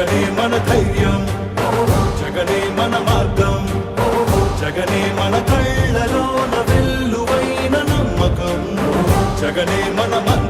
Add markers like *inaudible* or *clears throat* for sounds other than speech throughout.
జగనే మన ధైర్యం. జగనే మన మార్గం. జగనే మన కళ్ళలోన వెల్లువైన నమ్మకం. జగనే మన మంత్రం.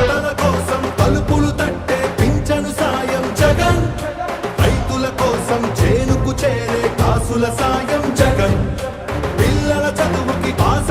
చదువుకి పాస్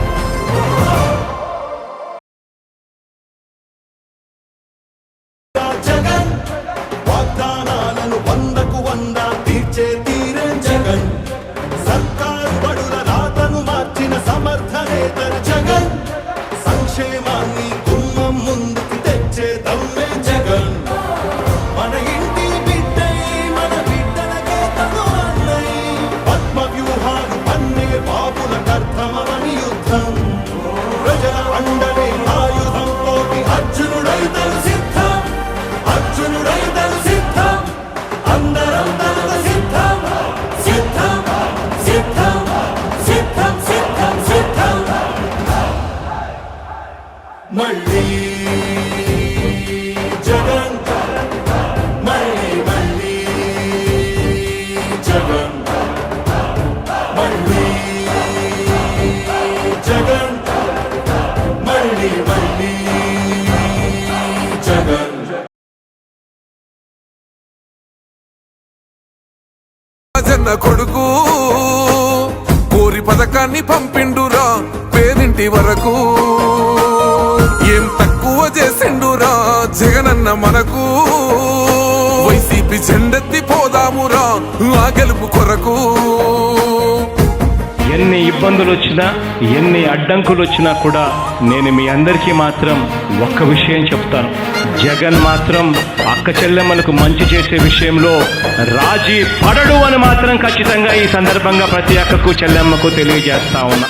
జగనన్న మనకు. వైసీపీ చెండెత్తి పోదామురా ఆ గెలుపు కొరకు. ఎన్ని ఇబ్బందులు వచ్చినా ఎన్ని అడ్డంకులు వచ్చినా కూడా నేను మీ అందరికీ మాత్రం ఒక్క విషయం చెప్తాను. జగన్ మాత్రం అక్క చెల్లెమ్మలకు మంచి చేసే విషయంలో రాజీ పడడు అని మాత్రం ఖచ్చితంగా ఈ సందర్భంగా ప్రతి అక్కకు చెల్లెమ్మకు తెలియజేస్తా ఉన్నా.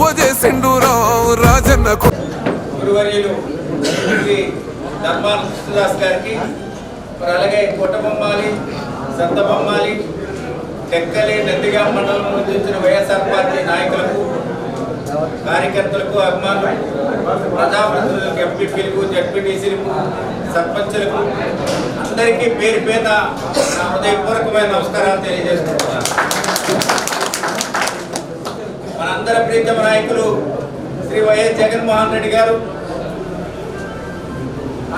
తక్కువ చేసిండురా రాజన్న గురువర్యులు ధర్మాన కృష్ణదాస్ గారికి మరి అలాగే కోటబొమ్మాలి సంతబొమ్మాలి టెక్కలి నందిగా మండలం నుంచి వచ్చిన వైఎస్ఆర్ పార్టీ నాయకులకు కార్యకర్తలకు అభిమానులు ప్రజాప్రతినిధులకు ఎంపీపీలకు జడ్పీటీసీలకు సర్పంచులకు అందరికీ పేరు పేద హృదయపూర్వకమైన నమస్కారాలు తెలియజేసుకుంటున్నాను మనందరి ప్రీతమ నాయకులు శ్రీ వైఎస్ జగన్మోహన్ రెడ్డి గారు.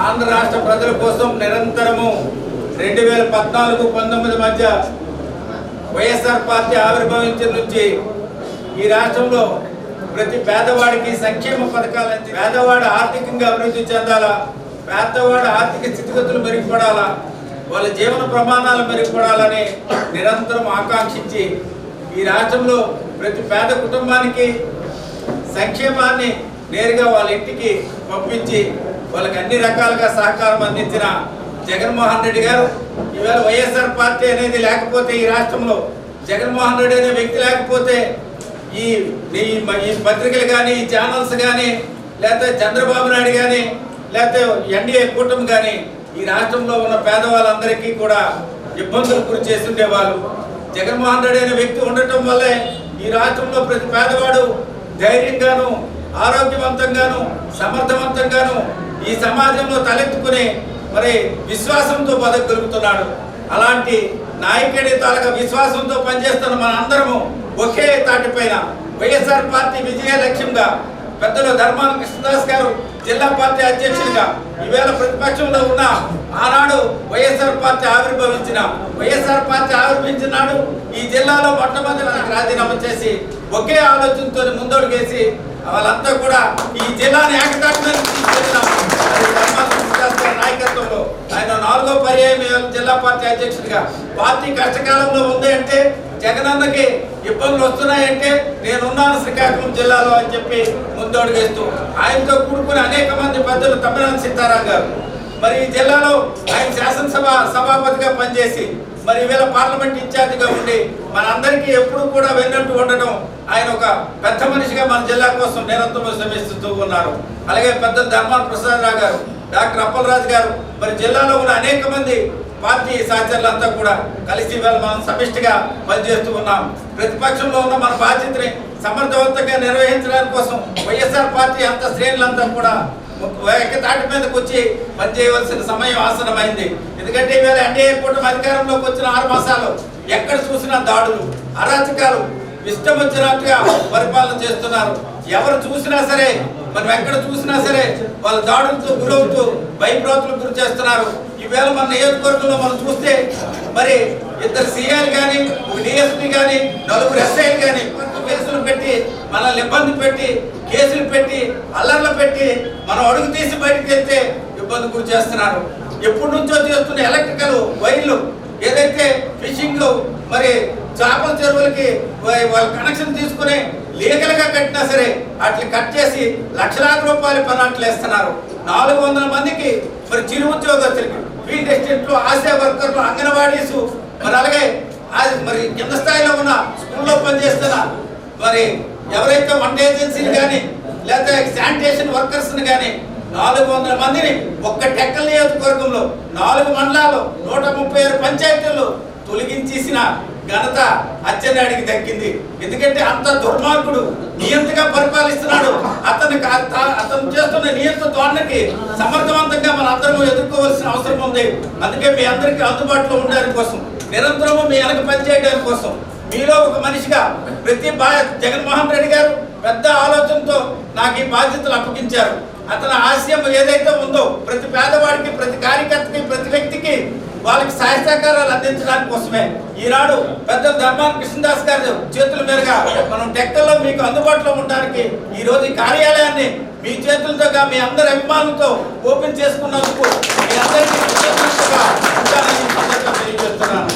ఆంధ్ర రాష్ట్ర ప్రజల కోసం నిరంతరము రెండు వేల పద్నాలుగు పంతొమ్మిది మధ్య వైఎస్ఆర్ పార్టీ ఆవిర్భవించిన నుంచి ఈ రాష్ట్రంలో ప్రతి పేదవాడికి సంక్షేమ పథకాలు పేదవాడు ఆర్థికంగా అభివృద్ధి చెందాలా? పేదవాడు ఆర్థిక స్థితిగతులు మెరుగుపడాలా? వాళ్ళ జీవన ప్రమాణాలు మెరుగుపడాలని నిరంతరం ఆకాంక్షించి ఈ రాష్ట్రంలో ప్రతి పేద కుటుంబానికి సంక్షేమాన్ని నేరుగా వాళ్ళ ఇంటికి పంపించి వాళ్ళకి అన్ని రకాలుగా సహకారం అందించిన జగన్మోహన్ రెడ్డి గారు ఈవేళ వైఎస్ఆర్ పార్టీ అనేది లేకపోతే ఈ రాష్ట్రంలో జగన్మోహన్ రెడ్డి అనే వ్యక్తి లేకపోతే ఈ ఈ పత్రికలు కానీ ఈ ఛానల్స్ కానీ లేకపోతే చంద్రబాబు నాయుడు కానీ లేకపోతే ఎన్డీఏ కూటమి కానీ ఈ రాష్ట్రంలో ఉన్న పేదవాళ్ళందరికీ కూడా ఇబ్బందులు గురి చేస్తుండేవాళ్ళు. జగన్మోహన్ రెడ్డి అనే వ్యక్తి ఉండటం వల్లే ఈ రాష్ట్రంలో ప్రతి పేదవాడు ధైర్యంగాను ఆరోగ్యవంతంగాను సమర్థవంతంగాను ఈ సమాజంలో తలెత్తుకునే మరి విశ్వాసంతో బతకగలుగుతున్నాడు. అలాంటి నాయకుడి తాలూకా విశ్వాసంతో పనిచేస్తున్న మన అందరము ఒకే తాటిపైన వైఎస్ఆర్ పార్టీ విజయ లక్ష్యంగా పెద్దలు ధర్మాన కృష్ణదాస్ గారు జిల్లా పార్టీ అధ్యక్షుడిగా ఈవేళ ప్రతిపక్షంలో ఉన్న ఆనాడు వైఎస్ఆర్ పార్టీ ఆవిర్భవించిన వైఎస్ఆర్ పార్టీ ఆవిర్భవించిన నాడు ఈ జిల్లాలో మొట్టమొదటి నాకు రాజీనామా చేసి ఒకే ఆలోచనతో ముందడుగేసి వాళ్ళంతా కూడా ఈ జిల్లాని ఏకతాటి నాయకత్వంలో ఆయన నాలుగో పర్యాయం జిల్లా పార్టీ అధ్యక్షుడిగా పార్టీ కష్టకాలంలో ఉంది అంటే జగనన్నకి ఇబ్బందులు వస్తున్నాయంటే నేనున్నాను శ్రీకాకుళం జిల్లాలో అని చెప్పి ముందడుగేస్తూ ఆయనతో కూడుకుని అనేక మంది పెద్దలు తమ్మినేని సీతారాం గారు. మరి ఈ జిల్లాలో ఆయన శాసనసభ సభాపతిగా పనిచేసి మరి ఈవేళ పార్లమెంట్ ఇన్ఛార్జిగా ఉండి మనందరికీ ఎప్పుడు కూడా వెన్నట్టు ఉండడం ఆయన ఒక పెద్ద మనిషిగా మన జిల్లా కోసం నిరంతరం శ్రమిస్తూ ఉన్నారు. అలాగే పెద్ద ధర్మాన ప్రసాద్ రావు గారు డాక్టర్ అప్పలరాజు గారు మరి జిల్లాలో ఉన్న అనేక మంది పార్టీ సహచరులంతా కూడా కలిసి ఇవాళ మనం సమిష్టిగా పనిచేస్తూ ఉన్నాం. ప్రతిపక్షంలో ఉన్న మన బాధ్యతని సమర్థవంతంగా నిర్వహించడానికి కోసం వైఎస్ఆర్ పార్టీ అంత శ్రేణులంతా కూడా ఏకతాటి మీదకి వచ్చి పనిచేయవలసిన సమయం ఆసనమైంది ఎందుకంటే ఇవాళ ఎన్డీఏ కూటమి అధికారంలోకి వచ్చిన ఆరు మాసాలు ఎక్కడ చూసినా దాడులు అరాచకాలు ఇష్టం వచ్చినట్టుగా పరిపాలన చేస్తున్నారు. ఎవరు చూసినా సరే మనం ఎక్కడ చూసినా సరే వాళ్ళ దాడులతో గురవుతూ భయప్రాతులకు గురి చేస్తున్నారు. ఈవేళ మన నియోజకవర్గంలో మనం చూస్తే మరి ఇద్దరు సీఎల్ కానీ ఒక డిఎస్పీ కానీ నలుగురు ఎస్ఐలు కానీ కేసులు పెట్టి మనల్ని ఇబ్బంది పెట్టి కేసులు పెట్టి అల్లర్లు పెట్టి మనం అడుగు తీసి బయటకు వెళ్తే ఇబ్బంది గురి చేస్తున్నారు. ఎప్పటి నుంచో చేస్తున్న ఎలక్ట్రికల్ వైర్లు ఏదైతే ఫిషింగ్ మరి చేపల చెరువులకి వాళ్ళ కనెక్షన్ తీసుకుని లీగల్గా కట్టినా సరే అట్లా కట్ చేసి లక్షలాది రూపాయలు పనాట్లు వేస్తున్నారు. నాలుగు వందల మందికి మరి చిరు ఉద్యోగస్తులకి ఫీల్డ్ ఎస్టేట్లు ఆశా వర్కర్లు అంగన్వాడీసు మరి అలాగే మరి కింద స్థాయిలో ఉన్న స్కూల్లో పనిచేస్తున్న మరి ఎవరైతే వంట ఏజెన్సీని కానీ లేకపోతే శానిటేషన్ వర్కర్స్ కానీ నాలుగు వందల మందిని ఒక్క టెక్కల నియోజకవర్గంలో నాలుగు మండలాలు నూట ముప్పై ఆరు పంచాయతీలు తొలగించేసిన ఘనత అచ్చెన్నాయుడికి దక్కింది. ఎందుకంటే అంత దుర్మార్గుడు నియంతగా పరిపాలిస్తున్నాడు. అతను కా- అతను చేస్తున్న నియంత ధోరణికి సమర్థవంతంగా మన అందరము ఎదుర్కోవాల్సిన అవసరం ఉంది. అందుకే మీ అందరికీ అందుబాటులో ఉండడానికి కోసం నిరంతరము మీ వెనక పనిచేయడానికి కోసం మీలో ఒక మనిషిగా ప్రతి బా జగన్మోహన్ రెడ్డి గారు పెద్ద ఆలోచనతో నాకు ఈ బాధ్యతలు అప్పగించారు. అతని ఆశయం ఏదైతే ఉందో ప్రతి పేదవాడికి ప్రతి కార్యకర్తకి ప్రతి వ్యక్తికి వాళ్ళకి సహాయ సహకారాలు అందించడానికి కోసమే. ఈనాడు పెద్ద ధర్మాన కృష్ణదాస్ గారి చేతుల మీదుగా మనం టెక్కల్లో మీకు అందుబాటులో ఉండడానికి ఈ రోజు ఈ కార్యాలయాన్ని మీ చేతులతో మీ అందరి అభిమానులతో ఓపెన్ చేసుకున్నందుకు మీ అందరికీ తెలియజేస్తున్నాను.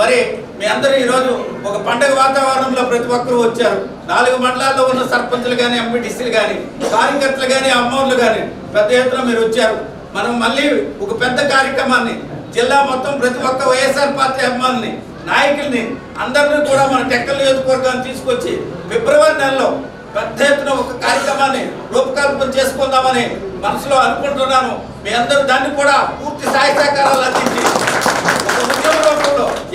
మరి మీ అందరూ ఈరోజు ఒక పండగ వాతావరణంలో ప్రతి ఒక్కరూ వచ్చారు. నాలుగు మండలాల్లో ఉన్న సర్పంచులు కానీ ఎంపీటీసీలు కానీ కార్యకర్తలు కానీ అమ్మోర్లు కానీ పెద్ద ఎత్తున మీరు వచ్చారు. మనం మళ్ళీ ఒక పెద్ద కార్యక్రమాన్ని జిల్లా మొత్తం ప్రతి ఒక్క వైఎస్ఆర్ పార్టీ అభిమానుల్ని నాయకుల్ని అందరినీ కూడా మన టెక్కల నియోజకవర్గాన్ని తీసుకొచ్చి ఫిబ్రవరి నెలలో పెద్ద ఎత్తున ఒక కార్యక్రమాన్ని రూపకల్పన చేసుకుందామని మనసులో అనుకుంటున్నాను. మీ అందరూ దాన్ని కూడా పూర్తి సహాయ సహకారాలు అందించి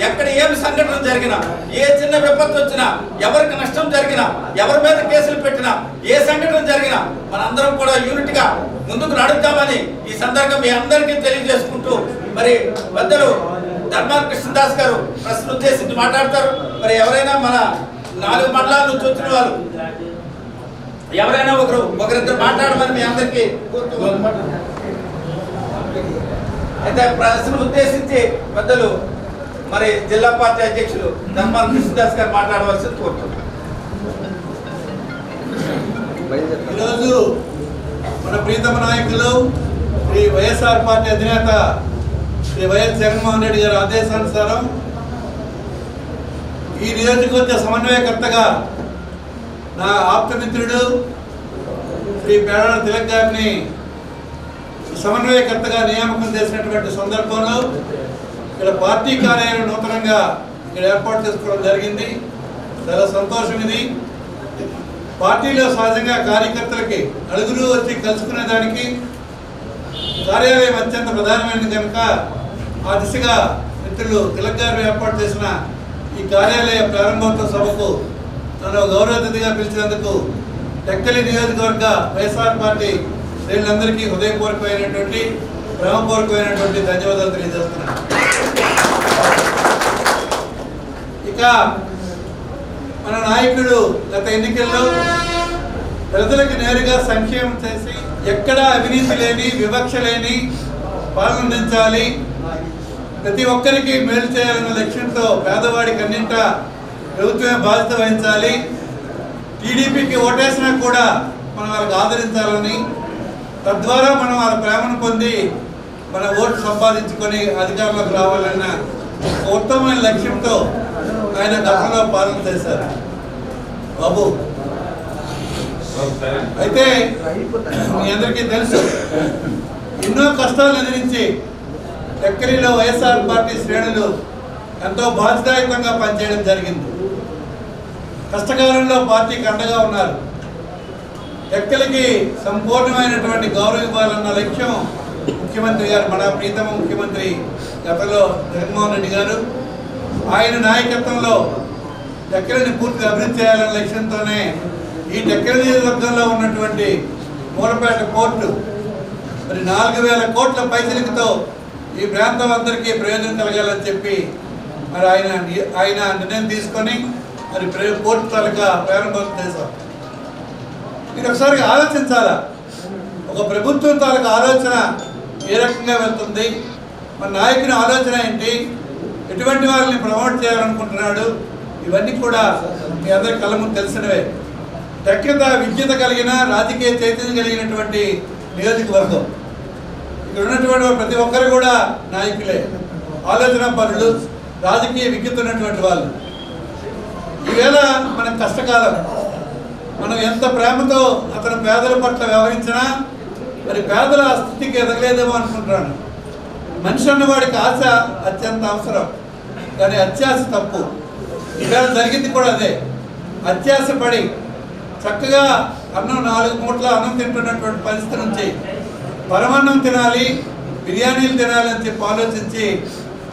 ఎక్కడ ఏమి సంఘటన జరిగినా ఏ చిన్న విపత్తు వచ్చినా ఎవరికి నష్టం జరిగినా ఎవరి మీద కేసులు పెట్టినా ఏ సంఘటన జరిగినా మనందరం కూడా యూనిట్గా ముందుకు నడుద్దామని ఈ సందర్భం మీ అందరికీ తెలియజేసుకుంటూ మరి పెద్దలు ధర్మాన కృష్ణదాస్ గారు ప్రశ్న ఉద్దేశించి మాట్లాడతారు. మరి ఎవరైనా మన నాలుగు మండలాల నుంచి వచ్చిన వాళ్ళు ఎవరైనా ఒకరు ఒకరిద్దరు మాట్లాడమని మీ అందరికీ కోరుతూ అయితే ప్రశ్న ఉద్దేశించి పెద్దలు మరి జిల్లా పార్టీ అధ్యక్షులు ధర్మాన కృష్ణదాస్ గారు మాట్లాడవలసింది కోరుతున్నాను ఈరోజు మన ప్రీతమ నాయకులు శ్రీ వైఎస్ఆర్ పార్టీ అధినేత శ్రీ వైఎస్ జగన్మోహన్ రెడ్డి గారి ఆదేశానుసారం ఈ నియోజకవర్గ సమన్వయకర్తగా నా ఆప్తమిత్రుడు శ్రీ పేడ తిలక్ గారిని సమన్వయకర్తగా నియామకం చేసినటువంటి సందర్భంలో ఇక్కడ పార్టీ కార్యాలయం నూతనంగా ఇక్కడ ఏర్పాటు చేసుకోవడం జరిగింది. చాలా సంతోషం ఇది. పార్టీలో సహజంగా కార్యకర్తలకి నలుగురు వచ్చి కలుసుకునే దానికి కార్యాలయం అత్యంత ప్రధానమైనది కనుక ఆ దిశగా మిత్రులు తిలక్ గారు ఏర్పాటు చేసిన ఈ కార్యాలయ ప్రారంభోత్సవ సభకు నన్ను గౌరవ అతిథిగా పిలిచినందుకు టెక్కలి నియోజకవర్గ వైఎస్ఆర్ పార్టీ వీళ్ళందరికీ హృదయపూర్వకమైనటువంటి ప్రేమపూర్వకమైనటువంటి ధన్యవాదాలు తెలియజేస్తున్నాను. ఇక మన నాయకుడు గత ఎన్నికల్లో ప్రజలకు నేరుగా సంక్షేమం చేసి ఎక్కడా అవినీతి లేని వివక్ష లేని పాల్గొందించాలి ప్రతి ఒక్కరికి మేలు చేయాలన్న లక్ష్యంతో పేదవాడికి అన్నింట ప్రభుత్వమే బాధ్యత వహించాలి. టీడీపీకి ఓటేసినా కూడా మనం వాళ్ళకి ఆదరించాలని తద్వారా మనం వాళ్ళ ప్రేమను పొంది మన ఓటు సంపాదించుకొని అధికారంలోకి రావాలన్న ఉత్తమైన ఉత్తమమైన లక్ష్యంతో ఆయన గతంలో పాలన చేశారు. బాబు. అయితే మీ అందరికీ తెలుసు ఎన్నో కష్టాలు ఎదిరించి టెక్కలిలో వైఎస్ఆర్ పార్టీ శ్రేణులు ఎంతో బాధ్యతాయుతంగా పనిచేయడం జరిగింది. కష్టకాలంలో పార్టీకి అండగా ఉన్నారు. వ్యక్తులకి సంపూర్ణమైనటువంటి గౌరవం ఇవ్వాలన్న లక్ష్యం ముఖ్యమంత్రి గారు మన ప్రీతమ ముఖ్యమంత్రి గతంలో జగన్మోహన్ రెడ్డి గారు. ఆయన నాయకత్వంలో దక్కలని పూర్తిగా అభివృద్ధి చేయాలన్న లక్ష్యంతోనే ఈ టెక్కలి నియోజకవర్గంలో ఉన్నటువంటి మూలపేట కోర్టు మరి నాలుగు వేల కోట్ల పైసలతో ఈ ప్రాంతం అందరికీ ప్రయోజనం కలగాలని చెప్పి మరి ఆయన ఆయన నిర్ణయం తీసుకొని మరి ప్రే- కోర్టు తాలూకా ప్రారంభం చేశాం మీరు ఒకసారి ఆలోచించాలా? ఒక ప్రభుత్వం తాలూకు ఆలోచన ఏ రకంగా వెళ్తుంది? మన నాయకుని ఆలోచన ఏంటి? ఎటువంటి వాళ్ళని ప్రమోట్ చేయాలనుకుంటున్నాడు? ఇవన్నీ కూడా మీ అందరి కళ్ళ ముందు తెలిసినవే. దక్కిత విద్యత కలిగిన రాజకీయ చైతన్యం కలిగినటువంటి నియోజకవర్గం. ఇక్కడ ఉన్నటువంటి ప్రతి ఒక్కరు కూడా నాయకులే. ఆలోచన పనులు రాజకీయ విజ్ఞత ఉన్నటువంటి వాళ్ళు. ఈవేళ మనం కష్టకాలం. మనం ఎంత ప్రేమతో అతను పేదల పట్ల వ్యవహరించినా మరి పేదల ఆ స్థితికి ఎదగలేదేమో అనుకుంటున్నాను. మనిషి అన్నవాడికి ఆశ అత్యంత అవసరం. కానీ అత్యాశ తప్పు. ఇవాళ జరిగింది కూడా అదే. అత్యాశ పడి చక్కగా అన్నం నాలుగు మూట్ల అన్నం తింటున్నటువంటి పరిస్థితి నుంచి పరమాన్నం తినాలి బిర్యానీలు తినాలి అని చెప్పి ఆలోచించి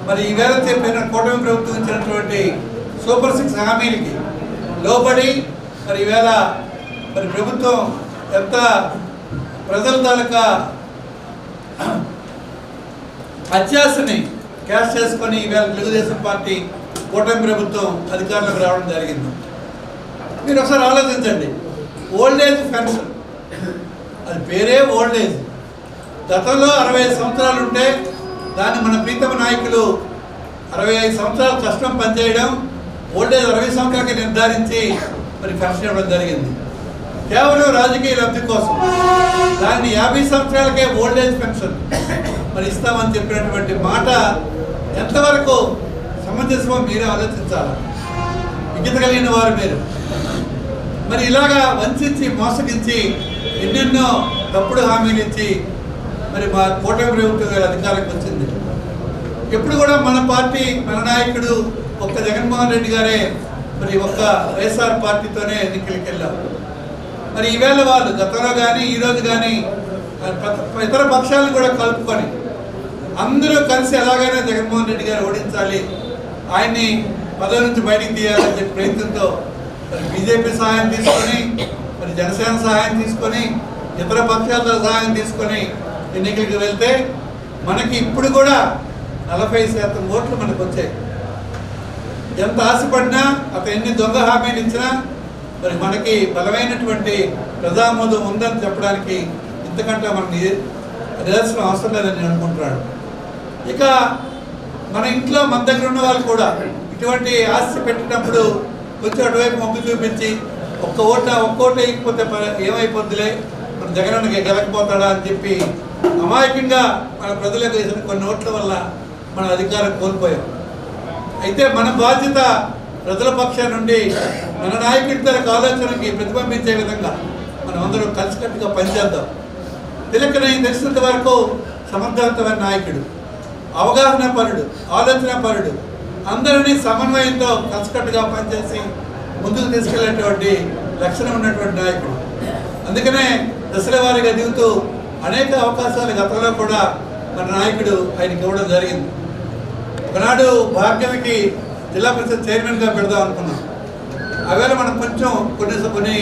మరి ఈవేళ చెప్పిన కూటమి ప్రభుత్వం ఇచ్చినటువంటి సూపర్ సిక్స్ హామీలకి లోబడి మరి ఈవేళ మరి ప్రభుత్వం ఎంత ప్రజల తాలూకా అత్యాశని క్యాష్ చేసుకొని ఈవేళ తెలుగుదేశం పార్టీ కూటమి ప్రభుత్వం అధికారంలోకి రావడం జరిగింది. మీరు ఒకసారి ఆలోచించండి. ఓల్డ్ ఏజ్ పెన్షన్ అది పేరే ఓల్డ్ ఏజ్ గతంలో అరవై ఐదు సంవత్సరాలు ఉంటే దాన్ని మన ప్రీతమ నాయకులు అరవై ఐదు సంవత్సరాలు కష్టం పనిచేయడం ఓల్డ్ ఏజ్ అరవై సంవత్సరాలకి నిర్ధారించి మరి పెన్షన్ ఇవ్వడం జరిగింది. కేవలం రాజకీయ లబ్ధి కోసం. దాన్ని యాభై సంవత్సరాలకే ఓల్డ్ ఏజ్ పెన్షన్ మరి ఇస్తామని చెప్పినటువంటి మాట ఎంతవరకు సమంజసమో మీరే ఆలోచించాలి. విజ్ఞత కలిగిన వారు మీరు. మరి ఇలాగా వంచి మోసగించి ఎన్నెన్నో తప్పుడు హామీలు ఇచ్చి మరి మా కూటమి ప్రభుత్వం గారి అధికారంకి వచ్చింది. ఎప్పుడు కూడా మన పార్టీ మన నాయకుడు ఒక్క జగన్మోహన్ రెడ్డి గారే మరి ఒక్క వైఎస్ఆర్ పార్టీతోనే ఎన్నికలకు వెళ్ళాం. మరి ఈవేళ వాళ్ళు గతంలో కానీ ఈరోజు కానీ ఇతర పక్షాలను కూడా కలుపుకొని అందరూ కలిసి ఎలాగైనా జగన్మోహన్ రెడ్డి గారు ఓడించాలి ఆయన్ని పదవి నుంచి బయటికి తీయాలని చెప్పి ప్రయత్నంతో మరి బీజేపీ సహాయం తీసుకొని మరి జనసేన సహాయం తీసుకొని ఇతర పక్షాలతో సహాయం తీసుకొని ఎన్నికలకు వెళ్తే మనకి ఇప్పుడు కూడా నలభై శాతం ఓట్లు మనకు వచ్చాయి. ఎంత ఆశపడినా అతను ఎన్ని దొంగ హామీలు ఇచ్చినా మరి మనకి బలమైనటువంటి ప్రజామోదం ఉందని చెప్పడానికి ఇంతకంటే మనకి నిదర్శనం అవసరం లేదని నేను ఇక మన ఇంట్లో మన దగ్గర ఉన్న వాళ్ళు కూడా ఇటువంటి ఆస్తి పెట్టినప్పుడు కొంచెం అటువైపు మొగ్గు చూపించి ఒక్క ఓట ఒక్క ఓట వేయకపోతే ఏమైపోద్దిలే? మన జగనన్నకి గెలకపోతాడా అని చెప్పి అమాయకంగా మన ప్రజలకు వేసిన కొన్ని ఓట్ల వల్ల మన అధికారం కోల్పోయాం. అయితే మన బాధ్యత ప్రజల పక్షం నుండి మన నాయకుడి తరకు ఆలోచనకి ప్రతిబింబించే విధంగా మనం అందరం కలిసికట్టుగా పనిచేద్దాం. తిలకని తెలిసినంత వరకు సమర్థవంతమైన నాయకుడు అవగాహన పరుడు ఆలోచన పరుడు అందరినీ సమన్వయంతో కలిసికట్టుగా పనిచేసి ముందుకు తీసుకెళ్ళేటువంటి లక్షణం ఉన్నటువంటి నాయకుడు. అందుకనే దశల వారిగా దిగుతూ అనేక అవకాశాలు గతంలో కూడా మన నాయకుడు ఆయనకి ఇవ్వడం జరిగింది. ఒకనాడు భాగ్యమికి జిల్లా పరిషత్ చైర్మన్గా పెడదాం అనుకున్నాం. అవేళ మనం కొంచెం కొన్ని కొన్ని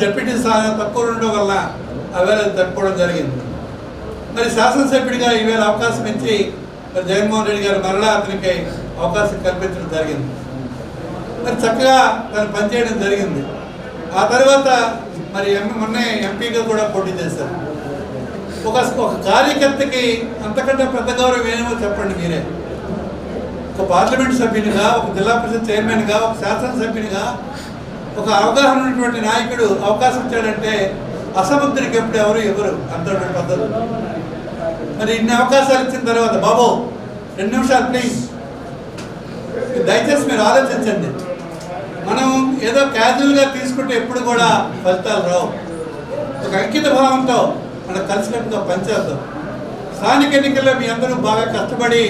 జడ్పీటీ తక్కువ ఉండడం వల్ల అవేళ తప్పుకోవడం జరిగింది. మరి శాసనసభ్యుడిగా ఈవేళ అవకాశం ఇచ్చి మరి జగన్మోహన్ రెడ్డి గారు మరలా అతనికి అవకాశం కల్పించడం జరిగింది. మరి చక్కగా తను పనిచేయడం జరిగింది. ఆ తర్వాత మరి ఎం మొన్నే ఎంపీగా కూడా పోటీ చేశారు. ఒక ఒక కార్యకర్తకి అంతకంటే పెద్ద గౌరవం ఏమో చెప్పండి మీరే. ఒక పార్లమెంట్ సభ్యునిగా ఒక జిల్లా పరిషత్ చైర్మన్గా ఒక శాసనసభ్యునిగా ఒక అవగాహన ఉన్నటువంటి నాయకుడు అవకాశం ఇచ్చాడంటే అసమర్థుడికి ఎప్పుడు ఎవరు ఎవరు అంతటి పద్ధతి. మరి ఇన్ని అవకాశాలు ఇచ్చిన తర్వాత బాబు రెండు నిమిషాలు ప్లీజ్ దయచేసి మీరు ఆలోచించండి. మనం ఏదో క్యాజువల్గా తీసుకుంటే ఎప్పుడు కూడా ఫలితాలు రావు. ఒక అంకిత భావంతో మనం కలిసినట్టుగా పనిచేద్దాం. స్థానిక ఎన్నికల్లో మీ అందరూ బాగా కష్టపడి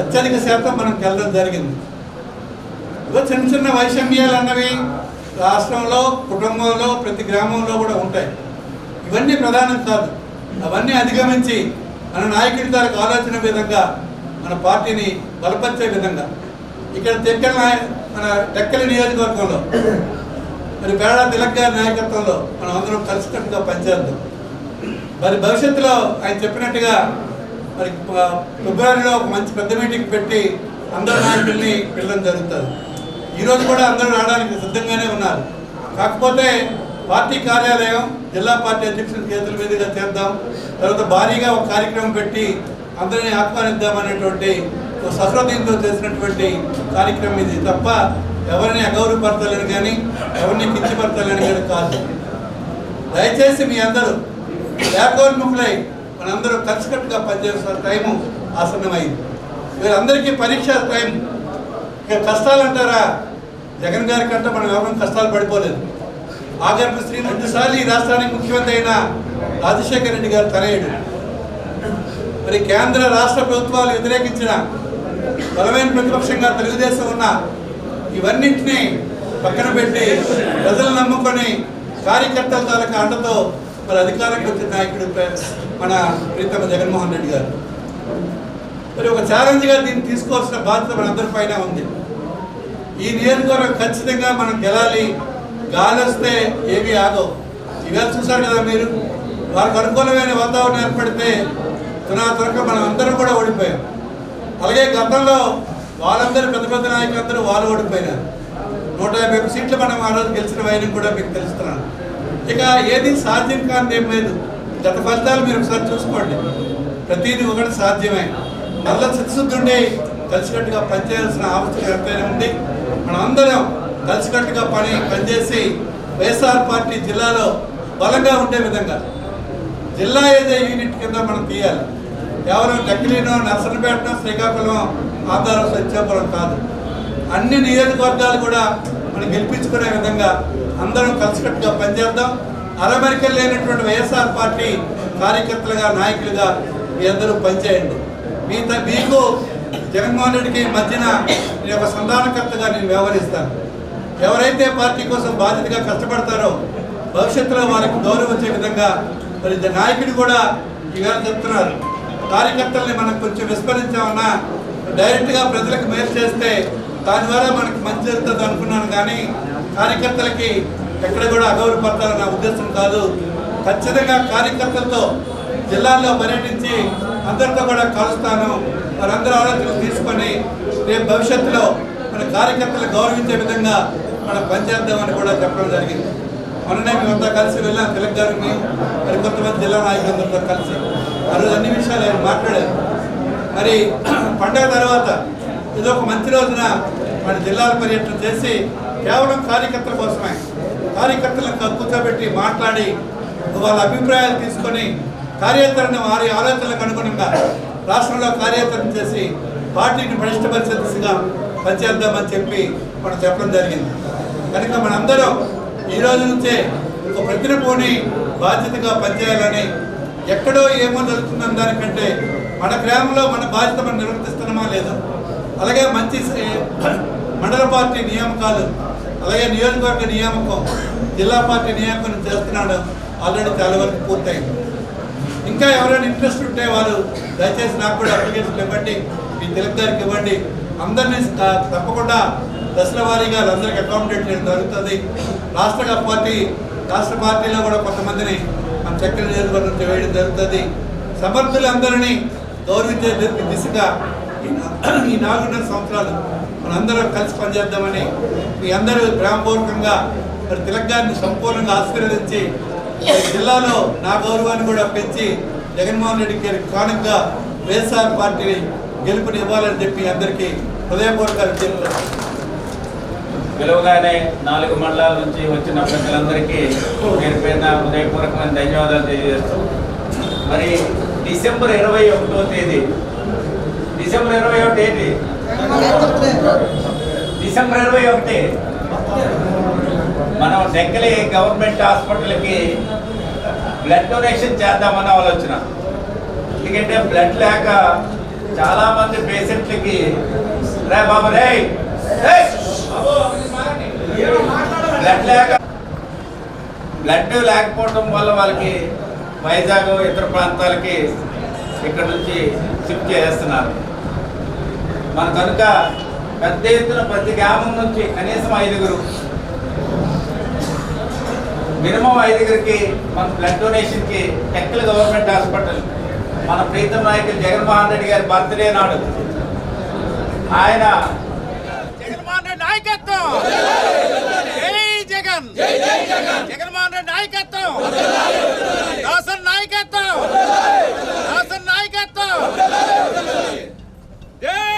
అత్యధిక శాతం మనం వెళ్ళడం జరిగింది. ఇదో చిన్న చిన్న వైషమ్యాలు అన్నవి రాష్ట్రంలో కుటుంబంలో ప్రతి గ్రామంలో కూడా ఉంటాయి. ఇవన్నీ ప్రధానం కాదు. అవన్నీ అధిగమించి మన నాయకుడి తరకు ఆలోచన విధంగా మన పార్టీని బలపరిచే విధంగా. ఇక్కడ తెక్కల మన టెక్కలి నియోజకవర్గంలో మరి పేడ తిలక్ గారి నాయకత్వంలో మనం అందరం కలిసికట్టుగా పనిచేద్దాం. మరి భవిష్యత్తులో ఆయన చెప్పినట్టుగా మరి ఫిబ్రవరిలో ఒక మంచి పెద్ద మీటింగ్ పెట్టి అందరు నాయకుల్ని పిల్లడం జరుగుతుంది. ఈరోజు కూడా అందరూ రావడానికి సిద్ధంగానే ఉన్నారు. కాకపోతే పార్టీ కార్యాలయం జిల్లా పార్టీ అధ్యక్షుల చేతుల మీదుగా చేద్దాం తర్వాత భారీగా ఒక కార్యక్రమం పెట్టి అందరినీ ఆహ్వానిద్దామనేటువంటి సహృదయంతో చేసినటువంటి కార్యక్రమం ఇది తప్ప ఎవరిని అగౌరవపరచాలని కానీ ఎవరిని కించపరచాలని కానీ కాదు. దయచేసి మీ అందరూ వ్యాకోన్ముఖులై మనందరూ కలిసికట్టుగా పనిచేస్తున్న టైము ఆసన్నమైంది వీరందరికీ పరీక్ష టైం ఇక కష్టాలు అంటారా జగన్ గారి కంటే మనం ఎవరం కష్టాలు పడిపోలేదు. ఆగర్భ శ్రీ రెండుసార్లు ఈ రాష్ట్రానికి ముఖ్యమంత్రి అయిన రాజశేఖర రెడ్డి గారు తనయుడు. మరి కేంద్ర రాష్ట్ర ప్రభుత్వాలు వ్యతిరేకించిన బలమైన ప్రతిపక్షంగా తెలుగుదేశం ఉన్న ఇవన్నింటినీ పక్కన పెట్టి ప్రజలు నమ్ముకొని కార్యకర్తల తాలూకా అండతో మరి అధికారంకి వచ్చిన నాయకుడు మన ప్రీతమ జగన్మోహన్ రెడ్డి గారు. మరి ఒక ఛాలెంజ్గా దీన్ని తీసుకోవాల్సిన బాధ్యత మనందరి పైన ఉంది. ఈ నియోజకవర్గం ఖచ్చితంగా మనం గెలాలి గాలి వస్తే ఏమీ ఆగవు. ఇవాళ చూసారు కదా మీరు వారికి అనుకూలమైన వాతావరణం ఏర్పడితే తునా త్వరగా మనం అందరం కూడా ఓడిపోయాం. అలాగే గతంలో వాళ్ళందరూ పెద్ద పెద్ద నాయకులందరూ వాళ్ళు ఓడిపోయినారు. నూట యాభై సీట్లు మనం ఆ రోజు గెలిచిన వైనం కూడా మీకు తెలుస్తున్నాను. ఇక ఏది సాధ్యం కానిది ఏం లేదు. గత ఫలితాలు మీరు ఒకసారి చూసుకోండి. ప్రతిదీ ఒకటి సాధ్యమే. నల్ల చిత్తశుద్ధి ఉండి కలిసికట్టుగా పనిచేయాల్సిన ఆవశ్యకత ఎంతైనా ఉంది? మనందరం కలిసికట్టుగా పని పనిచేసి వైఎస్ఆర్ పార్టీ జిల్లాలో బలంగా ఉండే విధంగా జిల్లా ఏదో యూనిట్ కింద మనం తీయాలి. కేవలం టెక్లీనో నర్సనపేటనో శ్రీకాకుళం ఆధారం సత్యాపురం కాదు. అన్ని నియోజకవర్గాలు కూడా మనం గెలిపించుకునే విధంగా అందరం కలిసికట్టుగా పనిచేద్దాం. అరమరికలు లేనటువంటి వైఎస్ఆర్ పార్టీ కార్యకర్తలుగా నాయకులుగా మీ అందరూ పనిచేయండి. మీ మీకు జగన్మోహన్ రెడ్డికి మధ్యన నేను ఒక సంధానకర్తగా నేను వ్యవహరిస్తాను. ఎవరైతే పార్టీ కోసం బాధ్యతగా కష్టపడతారో భవిష్యత్తులో వారికి గౌరవం వచ్చే విధంగా మరి నాయకుడు కూడా ఈవేళ చెప్తున్నారు. కార్యకర్తల్ని మనం కొంచెం విస్మరించామన్నా డైరెక్ట్గా ప్రజలకు మేలు చేస్తే దాని ద్వారా మనకి మంచి జరుగుతుంది అనుకున్నాను కానీ కార్యకర్తలకి ఎక్కడ కూడా అగౌరవపడతారన్న ఉద్దేశం కాదు. ఖచ్చితంగా కార్యకర్తలతో జిల్లాల్లో పర్యటించి అందరితో కూడా కలుస్తాను. వారందరూ ఆలోచనలు తీసుకొని రేపు భవిష్యత్తులో మన కార్యకర్తలు గౌరవించే విధంగా మనం పనిచేద్దామని కూడా చెప్పడం జరిగింది. మొన్ననే మేమంతా కలిసి వెళ్ళాం తిలక్ గారిని మరి కొంతమంది జిల్లా నాయకులందరితో కలిసి. ఆ రోజు అన్ని విషయాలు ఆయన మాట్లాడారు. మరి *clears throat* పండగ తర్వాత ఇది ఒక మంచి రోజున మన జిల్లాల పర్యటన చేసి కేవలం కార్యకర్తల కోసమే. కార్యకర్తలను కూర్చోబెట్టి మాట్లాడి వాళ్ళ అభిప్రాయాలు తీసుకొని కార్యాచరణ వారి ఆలోచనలకు అనుగుణంగా రాష్ట్రంలో కార్యాచరణ చేసి పార్టీని పటిష్టపరిచే దిశగా పనిచేద్దామని చెప్పి మనం చెప్పడం జరిగింది. కనుక మనందరం ఈ రోజు నుంచే ఒక ప్రతినిపోని బాధ్యతగా పనిచేయాలని ఎక్కడో ఏమో జరుగుతుందని దానికంటే మన గ్రామంలో మన బాధ్యత మనం నిర్వర్తిస్తున్నామా లేదా? అలాగే మంచి మండల పార్టీ నియామకాలు అలాగే నియోజకవర్గ నియామకం జిల్లా పార్టీ నియామకం చేస్తున్నాడు. ఆల్రెడీ చాలా వరకు పూర్తయింది. ఇంకా ఎవరైనా ఇంట్రెస్ట్ ఉంటే వారు దయచేసి నాకు కూడా అప్లికేషన్ ఇవ్వండి మీ తెలుగు గారికి ఇవ్వండి. అందరినీ తప్పకుండా దశల వారీగా అందరికి అకామిడేట్ చేయడం జరుగుతుంది. రాష్ట్ర పార్టీ రాష్ట్ర పార్టీలో కూడా కొంతమందిని మన చక్కెర నియోజకవర్గం నుంచి వేయడం జరుగుతుంది. సమర్థులందరినీ గౌరవించే దిశగా ఈ నాలుగున్నర సంవత్సరాలు మనందరం కలిసి పనిచేద్దామని మీ అందరూ ప్రేమపూర్వకంగా మరి తిలక్ సంపూర్ణంగా ఆశీర్వదించి జిల్లాలో నా గౌరవాన్ని కూడా పెంచి జగన్మోహన్ రెడ్డి గారి కానుకగా వైఎస్ఆర్ పార్టీని గెలుపుని ఇవ్వాలని చెప్పి అందరికీ హృదయపూర్వక చెప్తాను పిలువగానే నాలుగు మండలాల నుంచి వచ్చిన ప్రజలందరికీ పేరు పేరున హృదయపూర్వకమైన ధన్యవాదాలు తెలియజేస్తూ మరి డిసెంబర్ ఇరవై ఒకటో తేదీ డిసెంబర్ ఇరవై ఒకటి ఏంటి? డిసెంబర్ ఇరవై ఒకటి. మనం డెక్కలి గవర్నమెంట్ హాస్పిటల్కి బ్లడ్ డొనేషన్ చేద్దామని ఆలోచన ఎందుకంటే బ్లడ్ లేక చాలా మంది పేషెంట్లకి రే బాబు రే బ్లడ్ లేక బ్లడ్ లేకపోవడం వల్ల వాళ్ళకి వైజాగ్ ఇతర ప్రాంతాలకి ఇక్కడ నుంచి షిఫ్ట్ చేస్తున్నారు. మన కనుక పెద్ద ఎత్తున ప్రతి గ్రామం నుంచి కనీసం ఐదుగురు మినిమం ఐదుగురికి మన బ్లడ్ డొనేషన్కి టెక్కల్ గవర్నమెంట్ హాస్పిటల్ మన ప్రీతం నాయకులు జగన్మోహన్ రెడ్డి గారి బర్త్డే నాడు ఆయన జగన్మోహన్ రెడ్డి నాయకత్వం! జగన్! జగన్మోహన్ రెడ్డి నాయకత్వం! దాసన్ నాయకత్వం! దాసన్ నాయకత్వం! జై